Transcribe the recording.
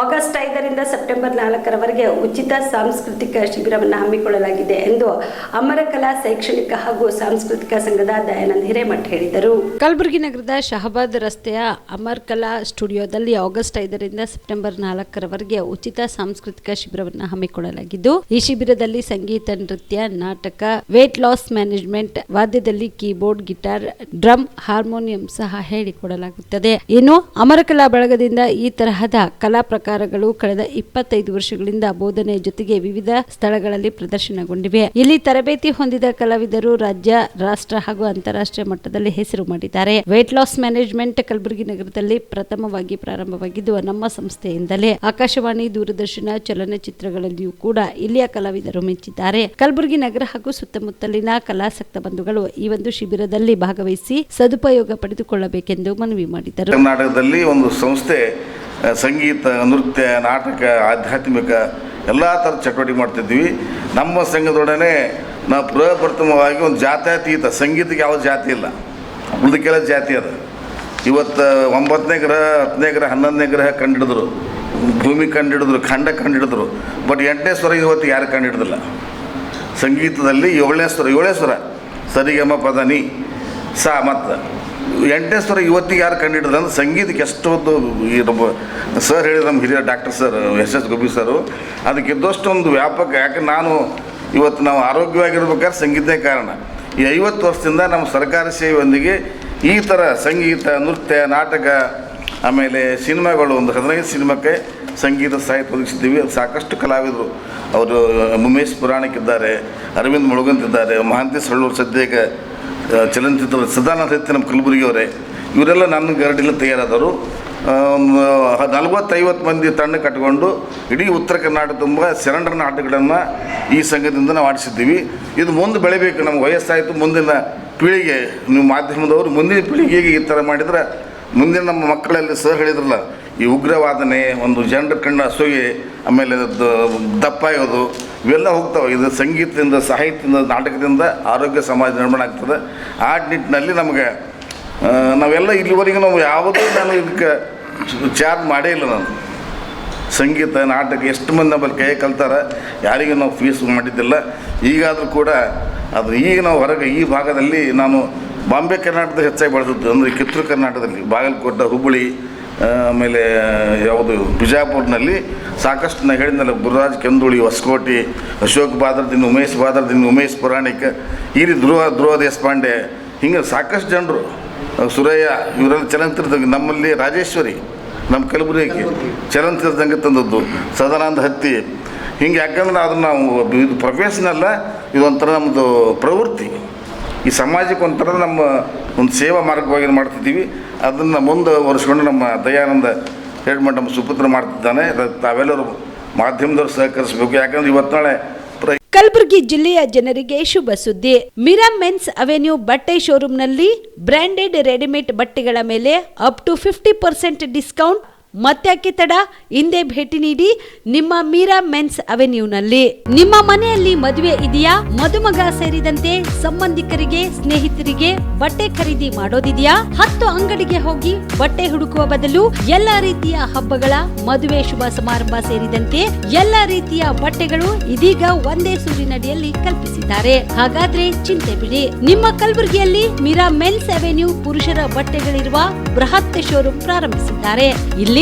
August ಐದರಿಂದ September ನಾಲ್ಕರವರೆಗೆ ಉಚಿತ ಸಾಂಸ್ಕೃತಿಕ ಶಿಬಿರವನ್ನು ಹಮ್ಮಿಕೊಳ್ಳಲಾಗಿದೆ ಎಂದು ಅಮರಕಲಾ ಶೈಕ್ಷಣಿಕ ಹಾಗೂ ಸಾಂಸ್ಕೃತಿಕ ಸಂಘದ ದಯಾನಂದ್ ಹಿರೇಮಠ್ ಹೇಳಿದರು. ಕಲಬುರಗಿ ನಗರದ ಶಹಬಾದ್ ರಸ್ತೆಯ ಅಮರಕಲಾ ಸ್ಟುಡಿಯೋದಲ್ಲಿ ಆಗಸ್ಟ್ ಐದರಿಂದ ಸೆಪ್ಟೆಂಬರ್ ನಾಲ್ಕರವರೆಗೆ ಉಚಿತ ಸಾಂಸ್ಕೃತಿಕ ಶಿಬಿರವನ್ನು ಹಮ್ಮಿಕೊಳ್ಳಲಾಗಿದ್ದು, ಈ ಶಿಬಿರದಲ್ಲಿ ಸಂಗೀತ, ನೃತ್ಯ, ನಾಟಕ ವೇಟ್ ಲಾಸ್ ಮ್ಯಾನೇಜ್ಮೆಂಟ್ ವಾದ್ಯದಲ್ಲಿ ಕೀಬೋರ್ಡ್, ಗಿಟಾರ್, ಡ್ರಮ್, ಹಾರ್ಮೋನಿಯಂ ಸಹ ಹೇಳಿಕೊಡಲಾಗುತ್ತದೆ. ಇನ್ನು ಅಮರಕಲಾ ಬಳಗದಿಂದ ಈ ತರಹದ ಕಲಾ ಪ್ರಕಾರಗಳು ಕಳೆದ ಇಪ್ಪತ್ತೈದು ವರ್ಷಗಳಿಂದ ಬೋಧನೆ ಜೊತೆಗೆ ವಿವಿಧ ಸ್ಥಳಗಳಲ್ಲಿ ಪ್ರದರ್ಶನಗೊಂಡಿವೆ. ಇಲ್ಲಿ ತರಬೇತಿ ಹೊಂದಿದ ಕಲಾವಿದರು ರಾಜ್ಯ, ರಾಷ್ಟ್ರ ಹಾಗೂ ಅಂತಾರಾಷ್ಟ್ರೀಯ ಮಟ್ಟದಲ್ಲಿ ಹೆಸರು ಮಾಡಿದ್ದಾರೆ. ವೇಟ್ ಲಾಸ್ ಮ್ಯಾನೇಜ್ಮೆಂಟ್ ಕಲಬುರಗಿ ನಗರದಲ್ಲಿ ಪ್ರಥಮವಾಗಿ ಪ್ರಾರಂಭವಾಗಿದ್ದು, ನಮ್ಮ ಸಂಸ್ಥೆಯಿಂದಲೇ. ಆಕಾಶವಾಣಿ ದೂರದರ್ಶನ ಚಲನಚಿತ್ರಗಳಲ್ಲಿಯೂ ಕೂಡ ಇಲ್ಲಿಯ ಕಲಾವಿದರು ಮೆಚ್ಚಿದ್ದಾರೆ. ಕಲಬುರಗಿ ನಗರ ಹಾಗೂ ಸುತ್ತಮುತ್ತಲಿನ ಕಲಾಸಕ್ತ ಬಂಧುಗಳು ಈ ಒಂದು ಶಿಬಿರದಲ್ಲಿ ಭಾಗವಹಿಸಿ ಸದುಪಯೋಗ ಪಡೆದುಕೊಳ್ಳಬೇಕೆಂದು ಮನವಿ ಮಾಡಿದರು. ಕರ್ನಾಟಕದಲ್ಲಿ ಒಂದು ಸಂಸ್ಥೆ ಸಂಗೀತ, ನೃತ್ಯ, ನಾಟಕ, ಆಧ್ಯಾತ್ಮಿಕ ಎಲ್ಲ ಥರದ ಚಟುವಟಿಕೆ ಮಾಡ್ತಿದ್ವಿ ನಮ್ಮ ಸಂಘದೊಡನೆ ನಾವು ಪ್ರಪ್ರಥಮವಾಗಿ ಒಂದು ಜಾತ್ಯಾತೀತ, ಸಂಗೀತಕ್ಕೆ ಯಾವ ಜಾತಿ ಇಲ್ಲ. ಉಳಿದಕ್ಕೆಲ್ಲ ಜಾತಿ ಅದ. ಇವತ್ತು ಒಂಬತ್ತನೇ ಗ್ರಹ, ಹತ್ತನೇ ಗ್ರಹ, ಹನ್ನೊಂದನೇ ಗ್ರಹ ಕಂಡಿಡಿದ್ರು. ಭೂಮಿ ಕಂಡಿಡಿದ್ರು, ಖಂಡ ಕಂಡಿಡಿದ್ರು. ಬಟ್ ಎಂಟನೇ ಸ್ವರ ಇವತ್ತು ಯಾರು ಕಂಡಿಡ್ದಿಲ್ಲ. ಸಂಗೀತದಲ್ಲಿ ಏಳನೇ ಸ್ವರ ಏಳನೇ ಸ್ವರ. ಸರಿಗಮ ಪದನಿ ಸಾ ಮತ್ತು. ಎಂಟನೇ ಸ್ವರ ಇವತ್ತಿಗೆ ಯಾರು ಕಂಡಿಡಿದ್ರೆ ಅಂದ್ರೆ ಸಂಗೀತಕ್ಕೆ ಎಷ್ಟೊಂದು ಸರ್ ಹೇಳಿದ ನಮ್ಮ ಹಿರಿಯ doctor sir, S S Gopi sir, ಅದಕ್ಕೆ ಇದ್ದಷ್ಟೊಂದು ವ್ಯಾಪಕ, ಯಾಕೆ ನಾನು ಇವತ್ತು ನಾವು ಆರೋಗ್ಯವಾಗಿರ್ಬೇಕಾದ್ರೆ ಸಂಗೀತೇ ಕಾರಣ. ಈ ಐವತ್ತು ವರ್ಷದಿಂದ ನಮ್ಮ ಸರ್ಕಾರ ಸೇವೆಯೊಂದಿಗೆ ಈ ಥರ ಸಂಗೀತ, ನೃತ್ಯ, ನಾಟಕ, ಆಮೇಲೆ ಸಿನಿಮಾಗಳು, ಒಂದು ಹದಿನೈದು ಸಿನಿಮಾಕ್ಕೆ ಸಂಗೀತ ಸಾಹಿತ್ಯ ಒದಗಿಸಿದ್ದೀವಿ. ಸಾಕಷ್ಟು ಕಲಾವಿದರು. ಅವರು ಉಮೇಶ್ ಪುರಾಣಿಕಿದ್ದಾರೆ ಅರವಿಂದ್ ಮುಳುಗಂತಿದ್ದಾರೆ, ಮಹಾಂತೇಶ್ ಹಳ್ಳೂರು ಸದ್ಯಕ್ಕೆ ಚಲನಚಿತ್ರ ಸದಾನಂದ ಸಹಿತ ನಮ್ಮ ಕಲಬುರಗಿಯವರೇ ಇವರೆಲ್ಲ ನನ್ನ ಗರಡಿಲ್ಲ ತಯಾರಾದವರು. ಆ, ಒಂದು ನಲ್ವತ್ತೈವತ್ತು ಮಂದಿ ತಂಡ ಕಟ್ಕೊಂಡು ಇಡೀ ಉತ್ತರ ಕರ್ನಾಟಕ ತುಂಬ ಸಿಲಿಂಡರ್ ಆಟಗಳನ್ನು ಈ ಸಂಘದಿಂದ ನಾವು ಆಡಿಸಿದ್ದೀವಿ. ಇದು ಮುಂದೆ ಬೆಳಿಬೇಕು ನಮ್ಗೆ ವಯಸ್ಸಾಯಿತು ಮುಂದಿನ ಪೀಳಿಗೆ ನೀವು ಮಾಧ್ಯಮದವರು ಮುಂದಿನ ಪೀಳಿಗೆಗೆ ಈ ಥರ ಮಾಡಿದ್ರೆ ಮುಂದಿನ ನಮ್ಮ ಮಕ್ಕಳಲ್ಲಿ ಸರ್ ಹೇಳಿದ್ರಲ್ಲ ಈ ಉಗ್ರವಾದನೆ ಒಂದು ಜನರ ಕಣ್ಣು ಅಸೂಯೆ ಆಮೇಲೆ ದಪ್ಪ ಆಗೋದು ಇವೆಲ್ಲ ಹೋಗ್ತಾವೆ. ಇದು ಸಂಗೀತದಿಂದ, ಸಾಹಿತ್ಯದಿಂದ, ನಾಟಕದಿಂದ ಆರೋಗ್ಯ ಸಮಾಜ ನಿರ್ಮಾಣ ಆಗ್ತದೆ. ಆ ನಿಟ್ಟಿನಲ್ಲಿ ನಮಗೆ ನಾವೆಲ್ಲ ಇಲ್ಲಿವರೆಗೆ ನಾವು ಯಾವುದೂ ನಾನು ಇದಕ್ಕೆ ಚಾರ್ಜ್ ಮಾಡೇ ಇಲ್ಲ ನಾನು. ಸಂಗೀತ, ನಾಟಕ, ಎಷ್ಟು ಮಂದಿ ನಮ್ಮಲ್ಲಿ ಕೈ ಕಲ್ತಾರೆ, ಯಾರಿಗೂ ನಾವು ಫೀಸ್ ಮಾಡಿದ್ದಿಲ್ಲ. ಈಗಾದರೂ ಕೂಡ ಅದು ಈಗ ನಾವು ಹೊರಗೆ ಈ ಭಾಗದಲ್ಲಿ ನಾನು ಬಾಂಬೆ ಕರ್ನಾಟಕದ ಹೆಚ್ಚಾಗಿ ಬಳಸಿದ್ದು ಅಂದರೆ ಕಿತ್ತೂರು ಕರ್ನಾಟಕದಲ್ಲಿ, ಬಾಗಲಕೋಟೆ, ಹುಬ್ಬಳ್ಳಿ ಆಮೇಲೆ ಯಾವುದು, ಬಿಜಾಪುರ್ನಲ್ಲಿ ಸಾಕಷ್ಟು ನಾನು ಹೇಳಿದ್ನಲ್ಲ ಗುರುರಾಜ್ ಕೆಂದುಳಿ, ಹೊಸಕೋಟೆ, ಅಶೋಕ್ ಬಾದ್ರದಿಂದ ಉಮೇಶ್ ಬಾದ್ರದಿಂದ ಉಮೇಶ್ ಪುರಾಣಿಕ ಈ ರೀತಿ ಧ್ರುವ ಧ್ರುವ ದೇಶಪಾಂಡೆ ಹಿಂಗೆ ಸಾಕಷ್ಟು ಜನರು ಸುರಯ್ಯ, ಇವರೆಲ್ಲ ಚಲನಚಿತ್ರದಂಗೆ, ನಮ್ಮಲ್ಲಿ ರಾಜೇಶ್ವರಿ, ನಮ್ಮ ಕಲಬುರಗಿ ಚಲನಚಿತ್ರದಂಗೆ ತಂದದ್ದು, ಸದಾನಂದ ಹತ್ತಿ. ಹಿಂಗೆ ಯಾಕಂದ್ರೆ ಅದನ್ನು ನಾವು ಇದು ಪ್ರೊಫೆಷನಲ್ಲ ಇದೊಂಥರ ನಮ್ಮದು ಪ್ರವೃತ್ತಿ. ಈ ಸಮಾಜಕ್ಕೆ ಒಂಥರ ನಮ್ಮ ಒಂದು ಸೇವಾ ಮಾರ್ಗವಾಗಿ ಮಾಡ್ತಿದ್ದೀವಿ. ಅದನ್ನು ಮುಂದೆ ಒರೆಸ್ಕೊಂಡು ನಮ್ಮ ದಯಾನಂದ ಹೇಳ್ಮಂಡ್ ನಮ್ಮ ಸುಪುತ್ರ ಮಾಡ್ತಿದ್ದಾನೆ. ತಾವೆಲ್ಲರೂ ಮಾಧ್ಯಮದವರು ಸಹಕರಿಸಬೇಕು. ಯಾಕಂದ್ರೆ ಇವತ್ತು ನಾಳೆ ಕಲಬುರಗಿ ಜಿಲ್ಲೆಯ ಜನರಿಗೆ ಶುಭ ಸುದ್ದಿ. ಮಿರಾ ಮೆನ್ಸ್ ಅವೆನ್ಯೂ ಬಟ್ಟೆ ಶೋರೂಮ್ನಲ್ಲಿ ಬ್ರಾಂಡೆಡ್ ರೆಡಿಮೇಡ್ ಬಟ್ಟೆಗಳ ಮೇಲೆ up to fifty percent discount ಮತ್ತ್ಯಾಕೆ ತಡ? ಹಿಂದೆ ಭೇಟಿ ನೀಡಿ ನಿಮ್ಮ ಮೀರಾ ಮೆನ್ಸ್ ಅವೆನ್ಯೂನಲ್ಲಿ. ನಿಮ್ಮ ಮನೆಯಲ್ಲಿ ಮದುವೆ ಇದೆಯಾ? ಮದುಮಗ ಸೇರಿದಂತೆ ಸಂಬಂಧಿಕರಿಗೆ, ಸ್ನೇಹಿತರಿಗೆ ಬಟ್ಟೆ ಖರೀದಿ ಮಾಡೋದಿದೆಯಾ? ಹತ್ತು ಅಂಗಡಿಗೆ ಹೋಗಿ ಬಟ್ಟೆ ಹುಡುಕುವ ಬದಲು ಎಲ್ಲ ರೀತಿಯ ಹಬ್ಬಗಳ ಮದುವೆ ಶುಭ ಸಮಾರಂಭ ಸೇರಿದಂತೆ ಎಲ್ಲ ರೀತಿಯ ಬಟ್ಟೆಗಳು ಇದೀಗ ಒಂದೇ ಸೂರಿನಡಿಯಲ್ಲಿ ಕಲ್ಪಿಸಿದ್ದಾರೆ. ಹಾಗಾದ್ರೆ ಚಿಂತೆ ಬಿಡಿ. ನಿಮ್ಮ ಕಲಬುರಗಿಯಲ್ಲಿ ಮೀರಾ ಮೆನ್ಸ್ ಅವೆನ್ಯೂ ಪುರುಷರ ಬಟ್ಟೆಗಳಿರುವ ಬೃಹತ್ ಶೋರೂಮ್ ಪ್ರಾರಂಭಿಸಿದ್ದಾರೆ. ಇಲ್ಲಿ